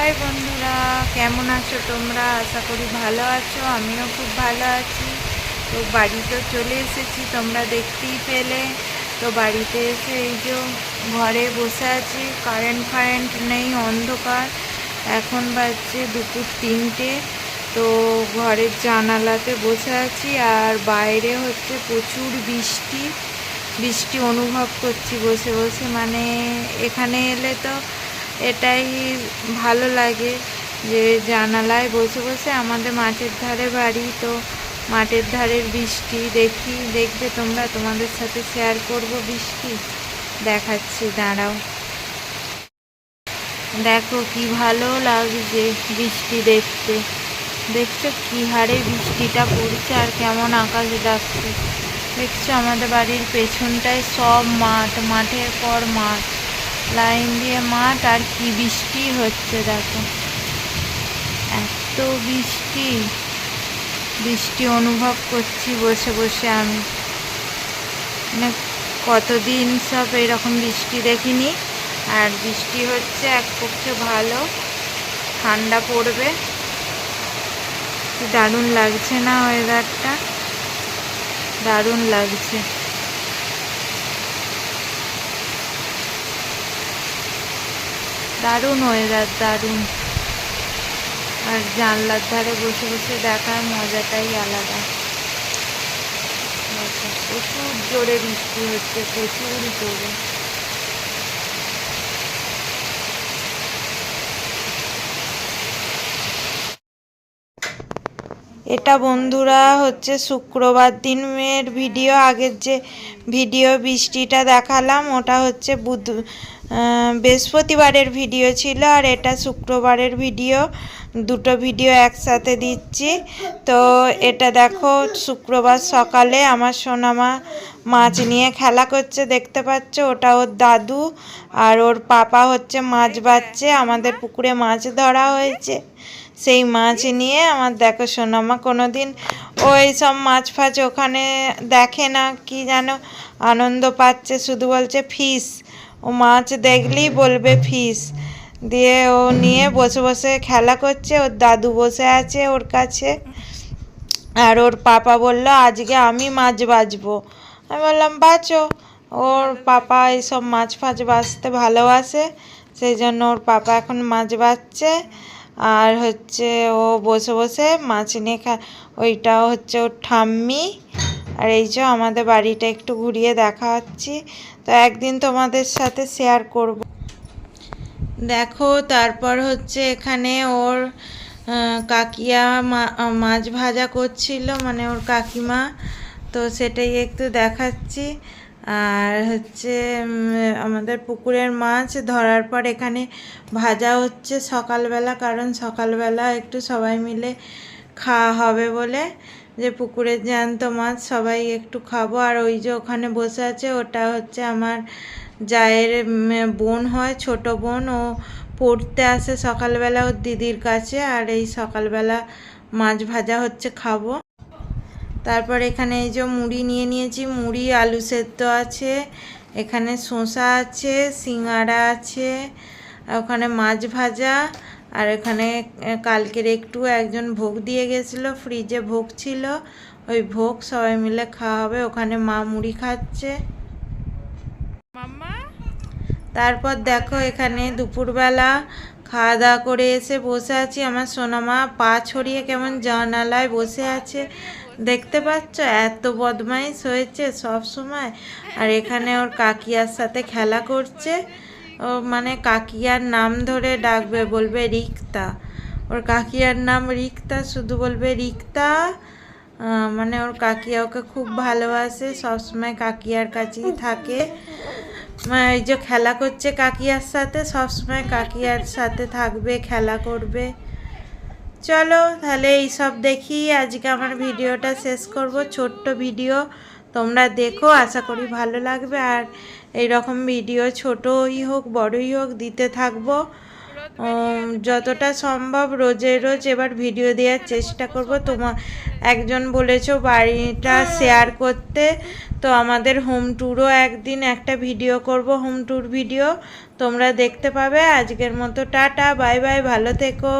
High বন্ধুরা, কেমন আছো তোমরা? আশা করি ভালো আছো, আমিও খুব ভালো আছি। তো বাড়িতে চলে এসেছি, তোমরা দেখতেই পেলে। তো বাড়িতে এসে এই যে ঘরে বসে আছি কারেন্ট ফারেন্ট নেই, অন্ধকার। এখন বাজছে দুপুর তিনটে। তো ঘরের জানালাতে বসে আছি, আর বাইরে হচ্ছে প্রচুর বৃষ্টি। বৃষ্টি অনুভব করছি বসে বসে মানে এখানে এলে তো এটাই ভালো লাগে যে জানালায় বসে বসে আমাদের মাঠের ধারে বাড়ি তো মাঠের ধারের বৃষ্টি দেখি, দেখবে তোমরা তোমাদের সাথে শেয়ার করব বৃষ্টি। দেখাচ্ছি, দাঁড়াও। দেখো কি ভালো লাগছে বৃষ্টি দেখতে। দেখছ কি হারে বৃষ্টিটা পড়ছে আর কেমন আকাশ ডাকছে। দেখছ আমাদের বাড়ির পেছনটায় সব মাঠ, মাঠের পর মাঠ। লাইন দিয়ে মাঠ, আর কি বৃষ্টি হচ্ছে দেখো। এত বৃষ্টি। বৃষ্টি অনুভব করছি বসে বসে আমি। মানে কতদিন সব এরকম বৃষ্টি দেখিনি। আর বৃষ্টি হচ্ছে এক পক্ষে ভালো, ঠান্ডা পড়বে। দারুণ লাগছে না ওয়েদারটা দারুণ লাগছে। দারুণ ওয়েদার দারুণ। আর জানলার ধারে বসে বসে দেখার মজাটাই আলাদা। প্রচুর জোরে বৃষ্টি হচ্ছে প্রচুর জোরে। এটা বন্ধুরা হচ্ছে শুক্রবার দিনের ভিডিও। আগের যে ভিডিও বৃষ্টিটা দেখালাম, ওটা হচ্ছে বুধ বৃহস্পতিবারের ভিডিও ছিল আর এটা শুক্রবারের ভিডিও। দুটো ভিডিও একসাথে দিচ্ছি। তো এটা দেখো, শুক্রবার সকালে আমার সোনামা মাছ নিয়ে খেলা করছে, দেখতে পাচ্ছ? ওটা ওর দাদু আর ওর পাপা হচ্ছে মাছ বাচ্ছে। আমাদের পুকুরে মাছ ধরা হয়েছে। সেই মাছ নিয়ে আমার, দেখো সোনামা কোনো দিন ওই সব মাছ ফাছ ওখানে দেখে না, কি যেন আনন্দ পাচ্ছে, শুধু বলছে, ফিস। ও মাছ দেখলেই বলবে ফিস। দিয়ে ও নিয়ে বসে বসে খেলা করছে, ওর দাদু বসে আছে ওর কাছে। আর ওর পাপা বলল, আজকে আমি মাছ বাজবো আমি বললাম, বাঁচো। ওর পাপা এইসব মাছ ফাছ বাঁচতে ভালোবাসে, সেই জন্য ওর পাপা এখন মাছ বাজছে আর হচ্ছে ও বসে বসে মাছ নিয়ে খা, ওইটাও হচ্ছে ওর ঠাম্মি। আর এই যে আমাদের বাড়িটা একটু ঘুরিয়ে দেখাচ্ছি, তো একদিন তোমাদের সাথে শেয়ার করব। দেখো, তারপর হচ্ছে এখানে ওর কাকিয়া মাছ ভাজা করছিল মানে ওর কাকিমা, তো সেটাই একটু দেখাচ্ছি। আর হচ্ছে আমাদের পুকুরের মাছ ধরার পর এখানে ভাজা হচ্ছে সকালবেলা, কারণ সকালবেলা একটু সবাই মিলে খাওয়া হবে বলে। যে পুকুরের জ্যান্ত মাছ সবাই একটু খাব। আর ওই যে ওখানে বসে আছে, ওটা হচ্ছে আমার জায়ের বোন হয়, ছোট বোন। ও পড়তে আসে সকালবেলা ওর দিদির কাছে, আর এই সকালবেলা মাছ ভাজা হচ্ছে খাব। তারপর এখানে এই যে মুড়ি নিয়ে নিয়েছি। মুড়ি, আলু সেদ্ধ আছে, এখানে শসা আছে সিঙ্গাড়া আছে ওখানে মাছ ভাজা আর এখানে কালকের একটু একজন ভোগ দিয়ে গেছিল ফ্রিজে ভোগ ছিল। ওই ভোগ সবাই মিলে খাওয়া হবে ওখানে মা মুড়ি খাচ্ছে। তারপর দেখো এখানে দুপুরবেলা খাওয়া দাওয়া করে এসে বসে আছি। আমার সোনামা পা ছড়িয়ে কেমন জানালায় বসে আছে। দেখতে পাচ্ছ? এত বদমাইশ হয়েছে সব সময়। আর এখানে ওর কাকিয়ার সাথে খেলা করছে। মানে কাকিয়ার নাম ধরে ডাকবে, বলবে রিক্তা। ওর কাকিয়ার নাম রিক্তা, শুধু বলবে রিক্তা। মানে ওর কাকিয়া ওকে খুব ভালোবাসে, সবসময় কাকিয়ার কাছেই থাকে। এই যে খেলা করছে কাকিয়ার সাথে, সবসময় কাকিয়ার সাথে থাকবে, খেলা করবে। চলো, তাহলে এইসব দেখি, আজকে আমার ভিডিওটা শেষ করব। ছোট্ট ভিডিও, তোমরা দেখো, আশা করি ভালো লাগবে। আর এই রকম ভিডিও ছোটই হোক বড়ই হোক দিতে থাকব। যতটা সম্ভব রোজে রোজ এবার ভিডিও দেওয়ার চেষ্টা করব। তোমার একজন বলেছ বাড়িটা শেয়ার করতে তো আমাদের হোম ট্যুরও একদিন একটা ভিডিও করব হোম ট্যুর ভিডিও। তোমরা দেখতে পাবে। আজকের মতো টাটা বাই বাই ভালো থেকো।